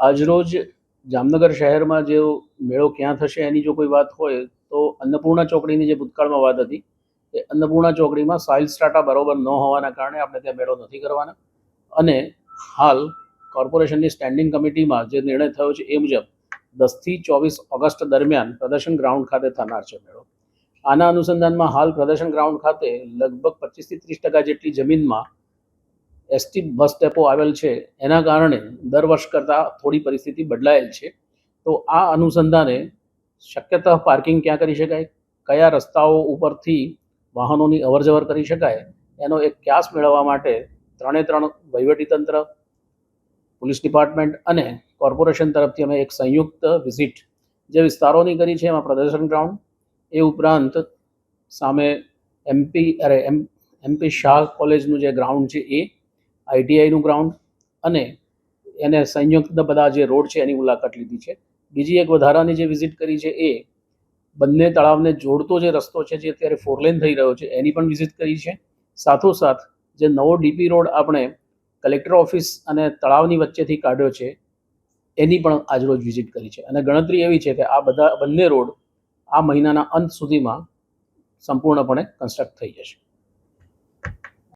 આજરોજ જામનગર શહેરમાં જે મેળો ક્યાં થશે એની જો કોઈ વાત હોય તો અન્નપૂર્ણા ચોકડીની જે ભૂતકાળમાં વાત હતી, એ અન્નપૂર્ણા ચોકડીમાં સાઇલ સ્ટાટા બરોબર ન હોવાના કારણે આપણે ત્યાં મેળો નથી કરવાના. અને હાલ કોર્પોરેશનની સ્ટેન્ડિંગ કમિટીમાં જે નિર્ણય થયો છે એ મુજબ દસથી ચોવીસ ઓગસ્ટ દરમિયાન પ્રદર્શન ગ્રાઉન્ડ ખાતે થનાર છે મેળો. આના અનુસંધાનમાં હાલ પ્રદર્શન ગ્રાઉન્ડ ખાતે લગભગ પચીસથી ત્રીસ ટકા જેટલી જમીનમાં એસટી બસ ડેપો આવેલ છે, એના કારણે દર વર્ષ કરતાં થોડી પરિસ્થિતિ બદલાયેલ છે. તો આ અનુસંધાને શક્યતઃ પાર્કિંગ ક્યાં કરી શકાય? કયા રસ્તાઓ ઉપરથી વાહનોની અવરજવર કરી શકાય? એનો એક ક્યાસ મેળવવા માટે ત્રણે ત્રણ વહીવટીતંત્ર પોલીસ ડિપાર્ટમેન્ટ અને કોર્પોરેશન તરફથી અમે એક સંયુક્ત વિઝિટ જે વિસ્તારોની કરી છે, એમાં પ્રદર્શન ગ્રાઉન્ડ, એ ઉપરાંત સામે એમપી, અરે એમ, એમપી શાહ કોલેજનું જે ગ્રાઉન્ડ છે, એ આઈટીઆઈનું ગ્રાઉન્ડ અને એને સંયુક્ત બધા જે રોડ છે એની મુલાકાત લીધી છે. બીજી એક વધારાની જે વિઝિટ કરી છે એ બંને તળાવને જોડતો જે રસ્તો છે જે અત્યારે ફોરલેન થઈ રહ્યો છે, એની પણ વિઝિટ કરી છે. સાથોસાથ જે નવો ડીપી રોડ આપણે કલેક્ટર ઓફિસ અને તળાવની વચ્ચેથી કાઢ્યો છે, એની પણ આજરોજ વિઝિટ કરી છે. અને ગણતરી એવી છે કે આ બધા બંને રોડ આ મહિનાના અંત સુધીમાં સંપૂર્ણપણે કન્સ્ટ્રક્ટ થઈ જશે.